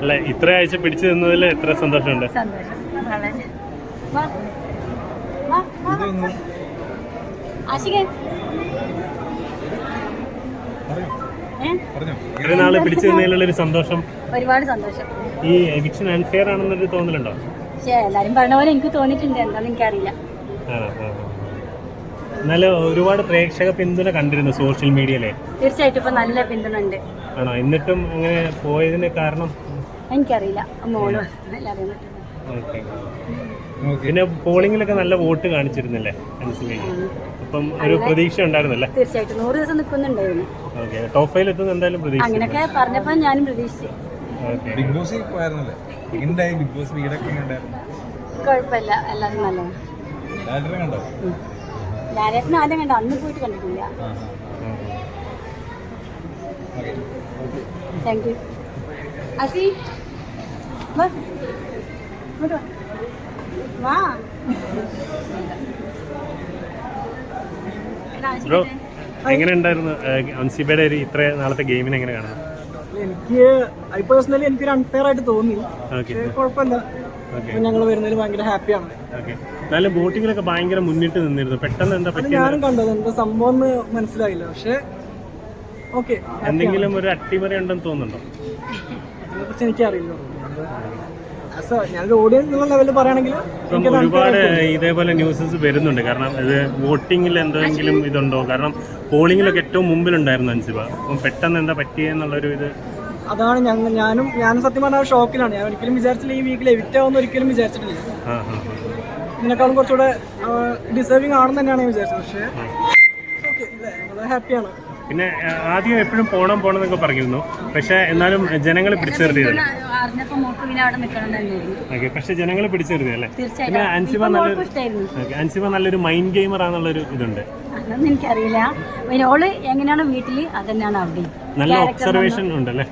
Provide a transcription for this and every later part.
അല്ല? ഇത്ര ആഴ്ച പിടിച്ചു നിന്നതിൽ എത്ര സന്തോഷമുണ്ട്? ഇത്ര നാൾ പിടിച്ചു നിന്നതിലുള്ള ഒരു സന്തോഷം. ഒരുപാട് സന്തോഷം. ഈ എവിക്ഷൻ അൺഫെയർ ആണെന്നൊരു തോന്നലുണ്ടോ? പക്ഷേ എല്ലാരും പറഞ്ഞ പോലെ എനിക്ക് തോന്നിയിട്ടുണ്ട്. എന്താണെന്ന് എനിക്കറിയില്ല. എന്നാലും ഒരുപാട് പ്രേക്ഷക പിന്തുണ കണ്ടിരുന്നു സോഷ്യൽ മീഡിയയിലെ. തീർച്ചയായിട്ടും ഇപ്പൊ നല്ല പിന്തുണ ഉണ്ട്. ആണോ? എന്നിട്ടും അങ്ങനെ പോയതിന് കാരണം? എനിക്കറിയില്ല. മോൾ പിന്നെ പോളിംഗിലൊക്കെ നല്ല വോട്ട് കാണിച്ചിരുന്നില്ലേ? അൻസിബയ്ക്ക് അപ്പം ഒരു പ്രതീക്ഷ ഉണ്ടായിരുന്നല്ലേ? തീർച്ചയായിട്ടും. നൂറ് ദിവസം നിൽക്കുന്നുണ്ടായിരുന്നു. ഓക്കെ. ടോപ്പ് ഫൈവ് എത്തുന്ന എന്തായാലും പ്രതീക്ഷ അങ്ങനെയൊക്കെ പറഞ്ഞപ്പോൾ ഞാനും പ്രതീക്ഷിച്ചു. ബിഗ് ബോസ് പോയായിരുന്നല്ലേ? ബിഗ് ബോസ് വീടൊക്കെ കുഴപ്പമില്ല. എല്ലാവരും നല്ലതാണ്. കണ്ടോ? ലാലേട്ടൻ ആദ്യം കണ്ടോ. അന്ന് പോയിട്ട് കണ്ടിട്ടില്ല. താങ്ക് യു അസി വാ. ബ്രോ. എങ്ങനെ ഉണ്ടായിരുന്നു അൻസിബയുടെ ഒരു ഇത്ര നാളത്തെ ഗെയിമിനെ എങ്ങനെ കാണുന്നു? എനിക്ക് ഐ പേഴ്സണലി എനിക്കൊരു അൺഫെയർ ആയിട്ട് തോന്നി. കുഴപ്പമില്ല. ഞങ്ങൾ വരുന്നതിൽ ഭയങ്കര ഹാപ്പിയാണ് ഓക്കെ എന്നാലും ബോട്ടിങ്ങിലൊക്കെ ഭയങ്കര മുന്നിട്ട് നിന്നിരുന്നു. പെട്ടെന്ന് എന്താ ഞാനും കണ്ടത് എന്താ സംഭവം മനസ്സിലായില്ല. പക്ഷേ ഓക്കെ എന്തെങ്കിലും ഒരു അട്ടിമറി ഉണ്ടെന്ന് തോന്നുന്നുണ്ടോ? അതിനെക്കുറിച്ച് എനിക്കറിയില്ല. എ ഞാനൊരു ഓഡിയൻസ് എന്നുള്ള ലെവലിൽ പറയുകയാണെങ്കിൽ ഇപ്പം ഒരുപാട് ഇതേപോലെ ന്യൂസസ് വരുന്നുണ്ട്. കാരണം ഇത് വോട്ടിങ്ങിൽ എന്തെങ്കിലും ഇതുണ്ടോ? കാരണം പോളിങ്ങിലൊക്കെ ഏറ്റവും മുമ്പിലുണ്ടായിരുന്നു അൻസിബ. അപ്പം പെട്ടെന്ന് എന്താ പറ്റിയെന്നുള്ളൊരു ഇത്. അതാണ് ഞങ്ങൾ ഞാനും ഞാനും സത്യം പറഞ്ഞാൽ ഷോക്കിലാണ്. ഞാൻ ഒരിക്കലും വിചാരിച്ചില്ല ഈ വീക്കിൽ എവിറ്റ് ആവുമെന്ന് ഒരിക്കലും വിചാരിച്ചിട്ടില്ല. ഇതിനേക്കാളും കുറച്ചുകൂടെ ഡിസേർവിങ് ആണെന്ന് തന്നെയാണ് ഞാൻ വിചാരിച്ചത്. പക്ഷേ ഓക്കെ നമ്മൾ ഹാപ്പിയാണ് പിന്നെ ആദ്യം എപ്പോഴും പോണം പോണം എന്നൊക്കെ പറഞ്ഞിരുന്നു. പക്ഷെ എന്നാലും ജനങ്ങൾ പിടിച്ചു നിർത്തിയതല്ലേ പിന്തുണ മോക്ക് പിന്നെ അവിടെ നിൽക്കണം തന്നെയായിരുന്നു ഓക്കെ പക്ഷെ ജനങ്ങൾ പിടിച്ചു നിർത്തിയല്ലേ പിന്നെ അൻസിമ അൻസിബ നല്ലൊരു അൻസിബ നല്ലൊരു മൈൻഡ് ഗെയിമർ ആണെന്നുള്ളൊരു ഇതുണ്ട്. അതൊന്നും എനിക്കറിയില്ല. ഓൾ എങ്ങനെയാണോ വീട്ടിൽ അതന്നെയാണ് അവിടെ. നല്ല ഒബ്സർവേഷൻ ഉണ്ടല്ലേ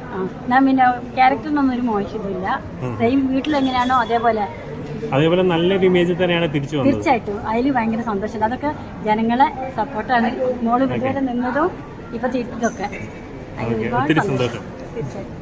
ഞാൻ പിന്നെ ക്യാരക്ടറിനൊന്നും ഒരു മോശമില്ല. സെയിം വീട്ടിൽ എങ്ങനെയാണോ അതേപോലെ. അതേപോലെ നല്ലൊരു ഇമേജ് തന്നെയാണ് തിരിച്ചു വന്നത്. തീർച്ചയായിട്ടും. അതിൽ ഭയങ്കര സന്തോഷമില്ല അതൊക്കെ ജനങ്ങളെ സപ്പോർട്ടാണ് മോൾ ഇതുവരെ നിന്നതും ഇപ്പൊ ഒരുപാട് ഒത്തിരി സന്തോഷം. തീർച്ചയായിട്ടും.